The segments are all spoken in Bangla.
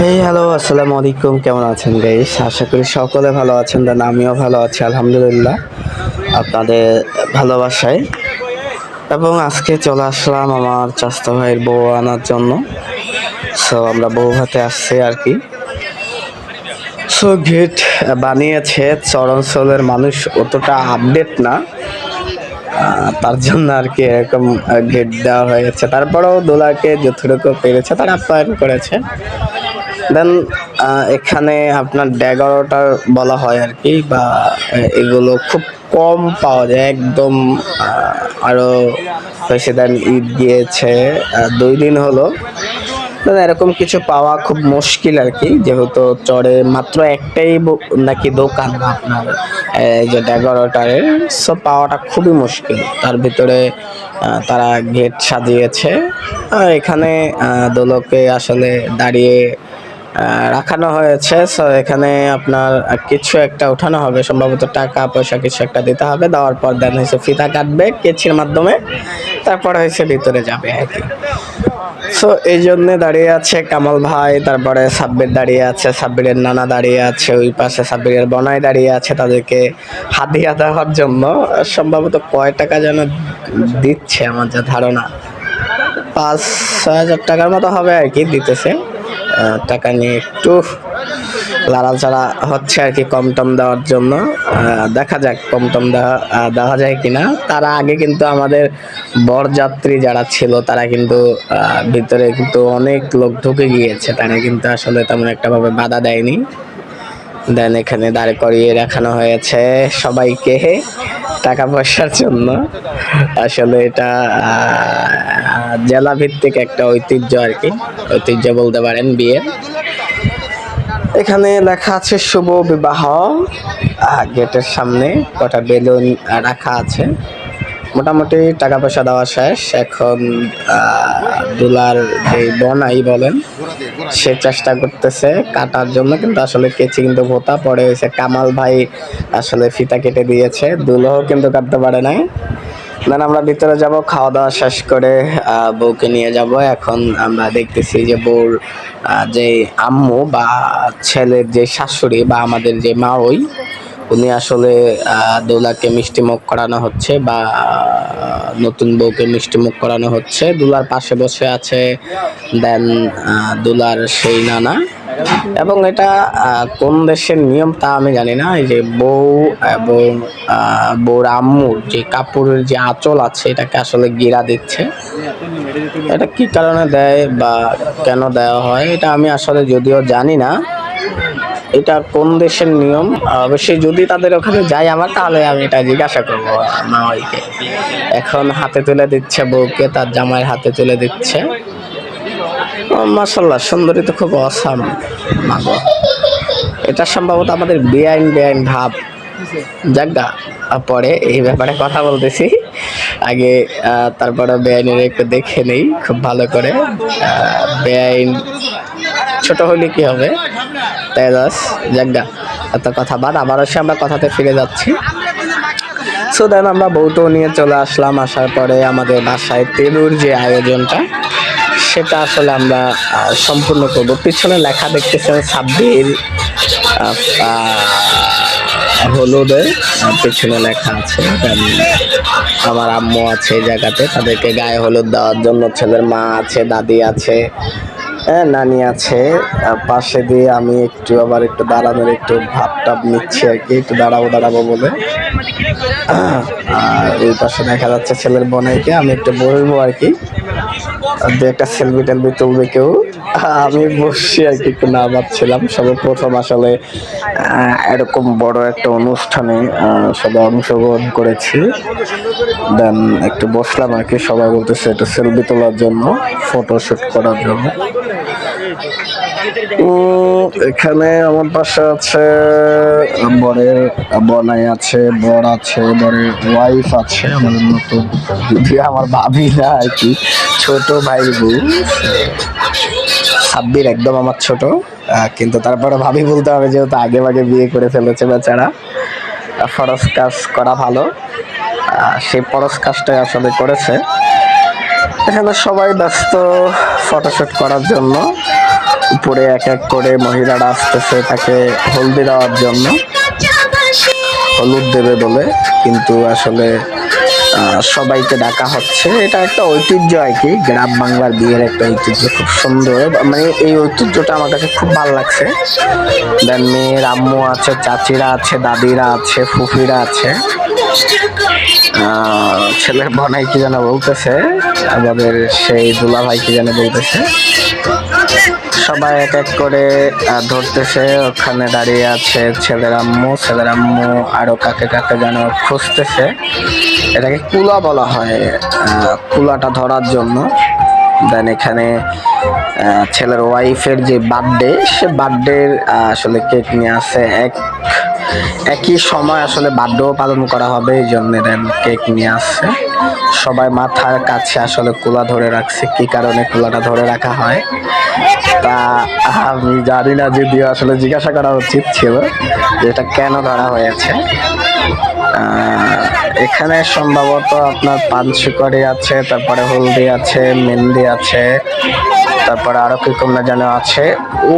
হেই হ্যালো আসসালামু আলাইকুম। কেমন আছেন গাইস আশা করি সকলে ভালো আছেন দেন আমিও ভালো আছি, আলহামদুলিল্লাহ। আপনাদের ভালোবাসায়। এবং আজকে চলে আসলাম আমার চাস্তা ভাইয়ের বউ আনার জন্য। সো আমরা বউ হাতে আসছি আর কি। সো গেট বানিয়েছে চরাঞ্চলের মানুষ অতটা আপডেট না। তার জন্য আর কি এরকম গেট দেওয়া হয়েছে। তারপরেও দোলাকে যতটুকু পেরেছে, তারা আপ্যায়ন করেছে। দেন এখানে আপনার ড্যাগারোটার বলা হয় আর কি বা এগুলো খুব কম পাওয়া যায় একদম আহ, আরও বেশি দেন ঈদ গিয়েছে দুই দিন হলো। এরকম কিছু পাওয়া খুব মুশকিল আর কি যেহেতু চরে মাত্র একটাই নাকি দোকান আপনার যে ড্যাগারোটারের সো পাওয়াটা খুবই মুশকিল। তার ভিতরে তারা গেট সাজিয়েছে। এখানে দোলকে আসলে দাঁড়িয়ে রাখানো হয়েছে। সো এখানে আপনার কিছু একটা উঠানো হবে। সম্ভবত টাকা, পয়সা কিছু একটা দিতে হবে। দেওয়ার পর দেন হয়েছে ফিতা কাটবে কেচির মাধ্যমে। তারপর হয়েছে ভিতরে যাবে আর কি। সো এই জন্যে দাঁড়িয়ে আছে কামাল ভাই, তারপরে সাব্বির দাঁড়িয়ে আছে, সাব্বিরের নানা দাঁড়িয়ে আছে, ওই পাশে সাব্বিরের বনাই দাঁড়িয়ে আছে তাদেরকে হাতিয়া দেওয়ার জন্য। সম্ভবত কয় টাকা যেন দিচ্ছে আমার যা ধারণা। পাঁচ, ছয় হাজার টাকার মতো হবে আর কি দিতেছে। টাকা নিয়ে একটু লাড়াচাড়া হচ্ছে আর কি কম টম দেওয়ার জন্য। দেখা যাক কম টম দেওয়া দেওয়া যায় কিনা। তারা আগে কিন্তু আমাদের বরযাত্রী যারা ছিল, তারা কিন্তু ভিতরে কিন্তু অনেক লোক ঢুকে গিয়েছে। তারা কিন্তু আসলে তেমন একটা ভাবে বাধা দেয়নি। দেন এখানে দাঁড় করিয়ে রাখানো হয়েছে সবাইকে। টাকা পয়সার জন্য। আসলে এটা জেলা ভিত্তিক একটা ঐতিহ্য আর কি। ঐতিহ্য বলতে পারেন বিয়ের। এখানে লেখা আছে শুভ বিবাহ। গেটের সামনে কটা বেলুন রাখা আছে। মোটামুটি টাকা পয়সা দেওয়া শেষ। এখন দুলার যে বনাই বলেন, সে চেষ্টা করতেছে কাটার জন্য, কিন্তু আসলে কেচি কিন্তু ভোতা পড়ে হয়েছে কামাল ভাই আসলে ফিতা কেটে দিয়েছে। দুলহ কিন্তু কাটতে পারে নাই। দেন আমরা ভিতরে যাব, খাওয়া দাওয়া শেষ করে বউকে নিয়ে যাব। এখন আমরা দেখতেছি যে বউর যে আম্মু বা ছেলের যে শাশুড়ি বা আমাদের যে মা ওই উনি আসলে দোলাকে মিষ্টি মুখ করানো হচ্ছে বা নতুন বউকে মিষ্টি মুখ করানো হচ্ছে। দুলার পাশে বসে আছে, দেন দুলার সেই নানা। এবং এটা কোন দেশের নিয়ম তা আমি জানি না। এই যে বউ এবং বউর আম্মুর যে কাপড়ের যে আঁচল আছে, এটাকে আসলে গিরা দিচ্ছে। এটা কি কারণে দেয় বা কেন দেওয়া হয়, এটা আমি আসলে যদিও জানি না। এটা কোন দেশের নিয়ম? অবশ্যই যদি তাদের ওখানে যাই আমার, তাহলে আমি এটা জিজ্ঞাসা করব মা ওইকে এখন হাতে তুলে দিচ্ছে বউকে, তার জামাইয়ের হাতে তুলে দিচ্ছে। মাসাল্লাহ সুন্দরী তো খুব অসাম মাগো। এটা সম্ভবত আমাদের বেআইন বেআইন ভাব। জাগা পরে এই ব্যাপারে কথা বলতেছি। আগে তারপরে বেআইনের একটু দেখে নেই, খুব ভালো করে। বেআইন ছোট হলে কি হবে? তেজাস জাগা এত কথা বাদ আবারও সে আমরা কথাতে ফিরে যাচ্ছি। সো দেন আমরা বউটো নিয়ে চলে আসলাম আসার পরে আমাদের বাসায় তেলুর যে আয়োজনটা সেটা আসলে আমরা সম্পূর্ণ করব। পিছনে লেখা দেখতেছেন ছাব্বির হলুদে আহ, পিছনে লেখা আছে আমার আম্মু আছে এই জায়গাতে তাদেরকে গায়ে হলুদ দেওয়ার জন্য ছেলের মা আছে দাদি আছে হ্যাঁ নানি আছে। পাশে দিয়ে আমি একটু আবার একটু দাঁড়ানোর একটু ভাব টাপ নিচ্ছি আর কি, একটু দাঁড়াবো দাঁড়াবো বলে। আর ওই পাশে দেখা যাচ্ছে ছেলের বোনাইকে আমি একটু বলব আর কি। দু একটা সেলফি টেলফি তুলবে কেউ। আমি বসছি আর কি, একটু না ভাবছিলাম। সবে প্রথম আসলে এরকম বড় একটা অনুষ্ঠানে সবাই অংশগ্রহণ করেছি। দেন একটু বসলাম আর কি, সবাই বলতেছে একটু সেলফি তোলার জন্য ফটোশুট করার জন্য। এখানে আমার পাশে আছে, বরের বনাই আছে, বর আছে, বরের ওয়াইফ আছে আমাদের নতুন। দিদি আমার ভাবি না আর কি, ছোট ভাই বউ, সাব্বির একদম আমার ছোট। কিন্তু তারপরে ভাবি বলতে হবে যেহেতু আগে ভাগে বিয়ে করে ফেলেছে বেচারা ফরজ কাজ করা ভালো। সেই ফরজ কাজটাই আসলে করেছে। এখানে সবাই ব্যস্ত ফটোশ্যুট করার জন্য। উপরে এক এক করে মহিলারা আসতেছে তাকে হলদি দেওয়ার জন্য। হলুদ দেবে বলে, কিন্তু আসলে সবাইকে ডাকা হচ্ছে। এটা একটা ঐতিহ্য আর কি, গ্রাম বাংলার বিয়ের একটা ঐতিহ্য, খুব সুন্দর। মানে এই ঐতিহ্যটা আমার কাছে খুব ভালো লাগছে। দেন মেয়ের আম্মু আছে, চাচিরা আছে, দাদিরা আছে, ফুফিরা আছে। ছেলের বনাই কি যেন বলতেছে, আমাদের সেই দুলা ভাই কি যেন বলতেছে। সবাই এক এক করে ধরতেছে, ওখানে দাঁড়িয়ে আছে ছেলের আম্মু ছেলের আম্মু আরও কাকে কাকে যেন খুঁজতেছে। এটাকে কুলা বলা হয় কুলাটা ধরার জন্য। দেন এখানে ছেলের ওয়াইফের যে বার্থডে সে বার্থডের আসলে কেক নিয়ে আসে এক একই সময় আসলে বার্থডেও পালন করা হবে, এই জন্য কেক নিয়ে আসছে। সবাই মাথার কাছে আসলে কুলা ধরে রাখছে, কি কারণে কুলাটা ধরে রাখা হয়? তা আমি জানি না, যদিও আসলে জিজ্ঞাসা করা উচিত ছিল যে এটা কেন ধরা হয়েছে। এখানে সম্ভবত আপনার পান আছে, তারপরে হলদি আছে, মেহেন্দি আছে তারপরে আরও কি না যেন আছে? ও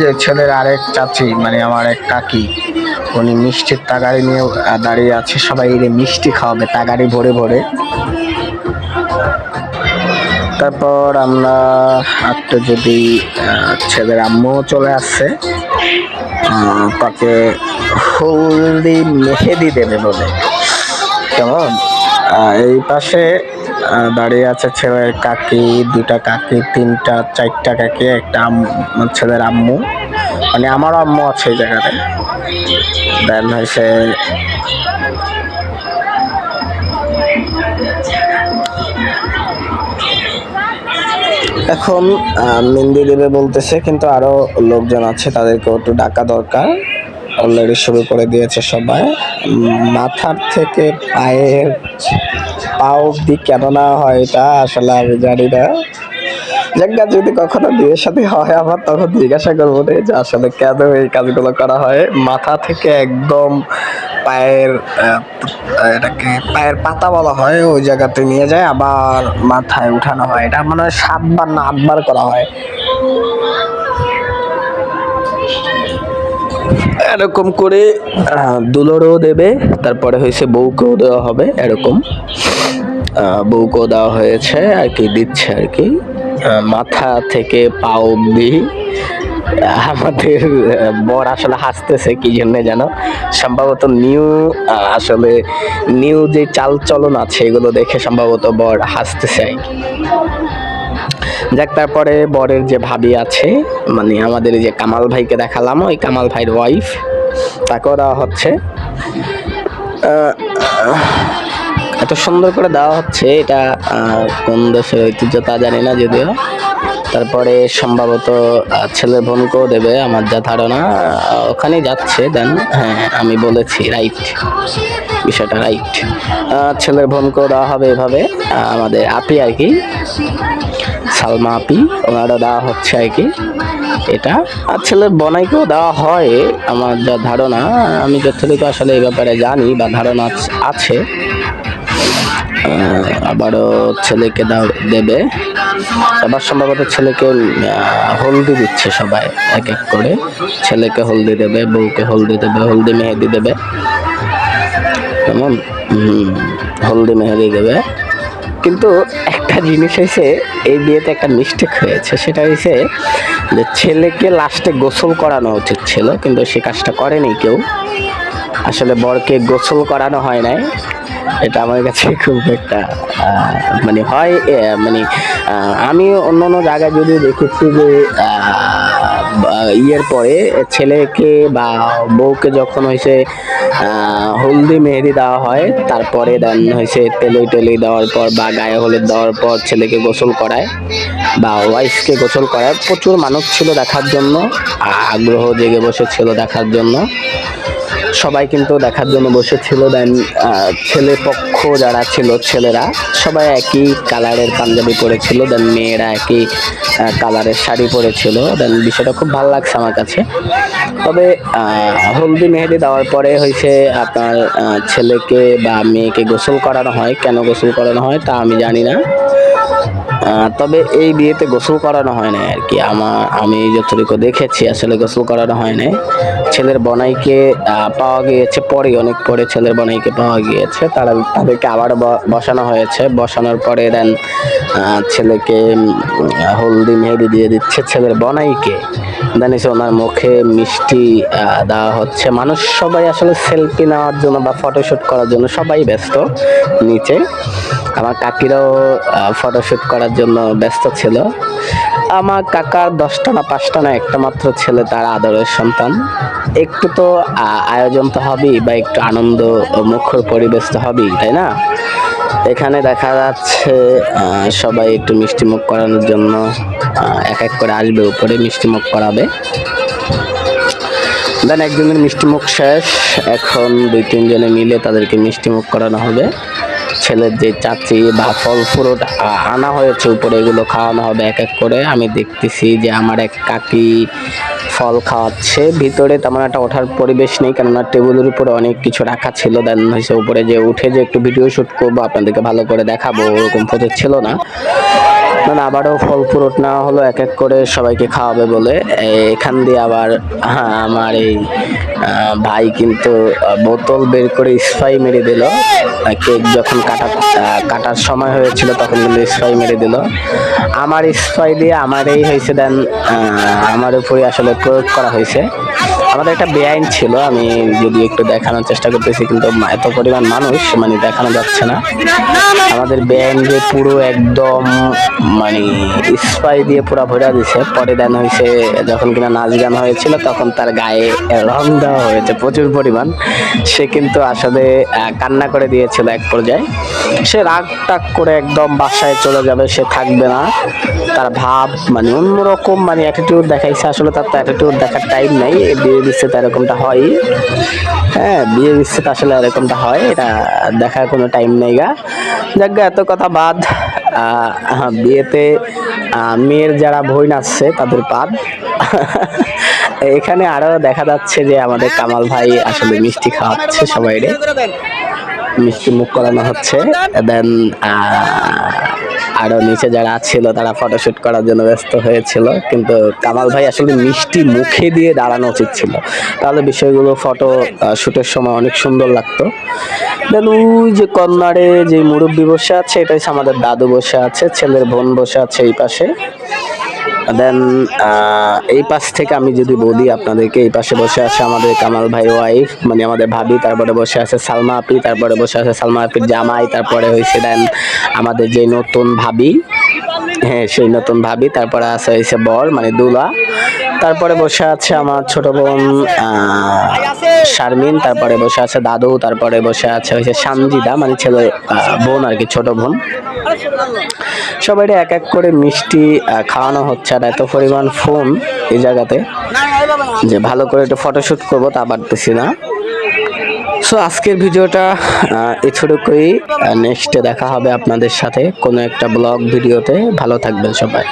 যে ছেলের আরেক চাচি মানে আমার এক কাকি, উনি মিষ্টির তাগাড়ি নিয়ে দাঁড়িয়ে আছে। সবাই মিষ্টি খাওয়াবে তাগাড়ি ভরে ভরে। তারপর আমরা একটু যদি ছেলের আম্মু চলে আসছে তাকে হলদি মেহেদি দেবে বলে। কেমন? এই পাশে দাঁড়িয়ে আছে ছেলের কাকি দুটা কাকি তিনটা চারটা কাকি একটা ছেলের আম্মু। মানে আমারও আম্মু আছে এই জায়গাতে। দেন হয়েছে এখন আহ, মেহেন্দি দেবে বলতেছে কিন্তু আরও লোকজন আছে তাদেরকেও একটু ডাকা দরকার। অলরেডি শুরু করে দিয়েছে সবাই। মাথার থেকে পায়ের পা অব্দি কেন না হয় এটা আসলে আমি জানি না। যাজ্ঞা যদি কখনো বিয়ের সাথে হয়, আমার তখন জিজ্ঞাসা করব যে আসলে কেন এই কাজগুলো করা হয়? মাথা থেকে একদম পায়ের এটাকে পায়ের পাতা বলা হয়, ওই জায়গাতে নিয়ে যায়, আবার মাথায় উঠানো হয়। এটা মনে সাতবার না আটবার করা হয়। এরকম করে দুলোরও দেবে, তারপরে হয়েছে বউকেও দেওয়া হবে, এরকম। বউকেও দেওয়া হয়েছে, আর কি, দিচ্ছে আর কি। মাথা থেকে পা অব্দি আমাদের বর আসলে হাসতেছে, কি জন্য জানো? সম্ভবত নিউ আসলে নিউ যে চাল চলন আছে, এগুলো দেখে সম্ভবত বর হাসতেছে। যাক তারপরে বরের যে ভাবি আছে মানে আমাদের যে কামাল ভাইকে দেখালাম ওই কামাল ভাইয়ের ওয়াইফ তাকেও দেওয়া হচ্ছে এত সুন্দর করে দেওয়া হচ্ছে এটা কোন দেশের ঐতিহ্য তা জানি না যদিও। তারপরে সম্ভবত ছেলের বোনকেও দেবে আমার যা ধারণা আহ, ওখানেই যাচ্ছে দেন হ্যাঁ আমি বলেছি রাইট বিষয়টা রাইট ছেলের বোনকেও দেওয়া হবে এভাবে আমাদের আপি আর কি। সালমা আপি, ওনারও দেওয়া হচ্ছে আর কি। এটা আর ছেলের বনাইকেও দেওয়া হয়, আমার যা ধারণা। আমি যতটুকু আসলে এই ব্যাপারে জানি বা ধারণা আছে আবারও ছেলেকে দেবে। আবার সম্ভবত ছেলেকে হলদি দিচ্ছে সবাই, এক এক করে। ছেলেকে হলদি দেবে, বউকে হলদি দেবে, হলদি মেহেদি দেবে। কেমন? হলদি মেহেদি দেবে। কিন্তু একটা জিনিস হয়েছে এই বিয়েতে একটা মিস্টেক হয়েছে। সেটা হয়েছে যে ছেলেকে লাস্টে গোসল করানো উচিত ছিল, কিন্তু সে কাজটা করেনি কেউ। আসলে বরকে গোসল করানো হয় নাই। এটা আমার কাছে খুব একটা মানে হয় মানে আমি অন্য অন্য জায়গায় যদি দেখেছি যে ইয়ের পরে ছেলেকে বা বউকে যখন হয়েছে হলদি মেহেদি দেওয়া হয়, তারপরে দেন হয়েছে তেলই টেলি দেওয়ার পর বা গায়ে হলুদ দেওয়ার পর ছেলেকে গোসল করায় বা ওয়াইফকে গোসল করায়। প্রচুর মানুষ ছিল দেখার জন্য, আগ্রহ জেগে বসে ছিল দেখার জন্য। সবাই কিন্তু দেখার জন্য বসেছিল দেন ছেলে পক্ষ যারা ছিল, ছেলেরা সবাই একই কালারের পাঞ্জাবি পরেছিল দেন মেয়েরা একই কালারের শাড়ি পরেছিল দেন বিষয়টা খুব ভালো লাগছে আমার কাছে। তবে হলদি মেহেদি দেওয়ার পরে হয়েছে আপনার ছেলেকে বা মেয়েকে গোসল করানো হয়। কেন গোসল করানো হয় তা আমি জানি না। তবে এই বিয়েতে গোসল করানো হয় না আর কি। আমার, আমি যতটুকু দেখেছি আসলে গোসল করানো হয় না ছেলের বনাইকে পাওয়া গিয়েছে পরে অনেক পরে ছেলের বনাইকে পাওয়া গিয়েছে। তারা, তাদেরকে আবার বসানো হয়েছে। বসানোর পরে দেন ছেলেকে হলদি, মেহেদি দিয়ে দিচ্ছে ছেলের বনাইকে। দেন ওনার মুখে মিষ্টি দেওয়া হচ্ছে। মানুষ সবাই আসলে সেলফি নেওয়ার জন্য বা ফটোশ্যুট করার জন্য সবাই ব্যস্ত নিচে। আমার কাকিরাও ফটোশ্যুট করার জন্য ব্যস্ত ছিল। আমার কাকার দশটা না, পাঁচটা না, একটা মাত্র ছেলে, তার আদরের সন্তান। একটু তো আয়োজন তো হবেই বা একটু আনন্দ মুখর পরিবেশ তো হবেই, তাই না? এখানে দেখা যাচ্ছে সবাই একটু মিষ্টি মুখ করানোর জন্য এক এক করে আসবে, উপরে মিষ্টি মুখ করাবে। দেন একজনের মিষ্টি মুখ শেষ, এখন দুই তিনজনে মিলে তাদেরকে মিষ্টি মুখ করানো হবে। ছেলের যে চাচি বা ফল ফ্রুট আনা হয়েছে, উপরে এগুলো খাওয়ানো হবে এক এক করে। আমি দেখতেছি যে আমার এক কাকি ফল খাওয়াচ্ছে। ভিতরে তেমন একটা ওঠার পরিবেশ নেই, কেননা টেবিলের উপরে অনেক কিছু রাখা ছিল। দেন হয়েছে উপরে যে উঠে যে একটু ভিডিও শ্যুট করব, আপনাদেরকে ভালো করে দেখাবো, ওরকম ফটো ছিল না। আবারও ফল ফ্রুট নেওয়া হলো এক এক করে সবাইকে খাওয়াবে বলে। এখান দিয়ে আবার হ্যাঁ, আমার এই ভাই কিন্তু বোতল বের করে স্পাই মেরে দিল। কেক যখন কাটা কাটার সময় হয়েছিল তখন কিন্তু স্পাই মেরে দিল। আমার স্পাই দিয়ে আমার এই হয়েছে দেন আমার উপরে আসলে প্রয়োগ করা হয়েছে। আমাদের একটা বেআইন ছিল, আমি যদি একটু দেখানোর চেষ্টা করতেছি, কিন্তু এত পরিমাণ মানুষ মানে দেখানো যাচ্ছে না। আমাদের বেআইন যে পুরো একদম মানে স্পাই দিয়ে পুরো ভরা দিছে, পরে দেন হয়েছে, যখন কিনা নাচ গান হয়েছিল, তখন তার গায়ে রং দেওয়া হয়েছে প্রচুর পরিমাণ। সে কিন্তু আসলে কান্না করে দিয়েছিল এক পর্যায়ে। সে রাগ টাক করে একদম বাসায় চলে যাবে, সে থাকবে না। তার ভাব মানে অন্যরকম মানে অ্যাটিটিউড দেখাইছে, আসলে তার তো অ্যাটিটিউড দেখার টাইম নাই। বিচ্ছেদ এরকমটা হয়? হ্যাঁ বিয়ে বিচ্ছেদ আসলে এরকমটা হয়। এটা দেখার কোনো টাইম নেই গা। যাক এত কথা বাদ। বিয়েতে মেয়ের যারা বই নাচছে তাদের পাদ এখানে আরও দেখা যাচ্ছে যে আমাদের কামাল ভাই আসলে মিষ্টি খাওয়াচ্ছে সবাই রে মিষ্টি মুখ করানো হচ্ছে। দেন আরও নিচে যারা ছিল তারা ফটোশুট করার জন্য ব্যস্ত হয়েছিল। কিন্তু কামাল ভাই আসলে মিষ্টি মুখে দিয়ে দাঁড়ানো উচিত ছিল। তাহলে বিষয়গুলো ফটো শুটের সময় অনেক সুন্দর লাগতো। দেন ওই যে কর্নারে যে মুরব্বী বসে আছে, এটা হচ্ছে আমাদের দাদু বসে আছে, ছেলের বোন বসে আছে এই পাশে। দেন এই পাশ থেকে আমি যদি বলি আপনাদেরকে, এই পাশে বসে আছে আমাদের কামাল ভাই ওয়াইফ মানে আমাদের ভাবি, তারপরে বসে আছে সালমা আপি, তারপরে বসে আছে সালমা আপির জামাই, তারপরে হয়েছে দেন আমাদের যে নতুন ভাবি হ্যাঁ সেই নতুন ভাবি, তারপরে আছে হয়েছে বর মানে দুলা, তারপরে বসে আছে আমার ছোট বোন শারমিন তারপরে বসে আছে দাদু তারপরে বসে আছে হয়েছে সানজিদা মানে ছেলে বোন আর কি ছোট বোন। সবাই এক এক করে মিষ্টি খাওয়ানো হচ্ছে আর এত পরিমাণ ফোন এই জায়গাতে যে ভালো করে একটু ফটোশুট করব তা পারতেছি না। সো আজকের ভিডিওটা আহ, এতটুকুই। নেক্সটে দেখা হবে আপনাদের সাথে কোনো একটা ব্লগ ভিডিওতে। ভালো থাকবেন সবাই।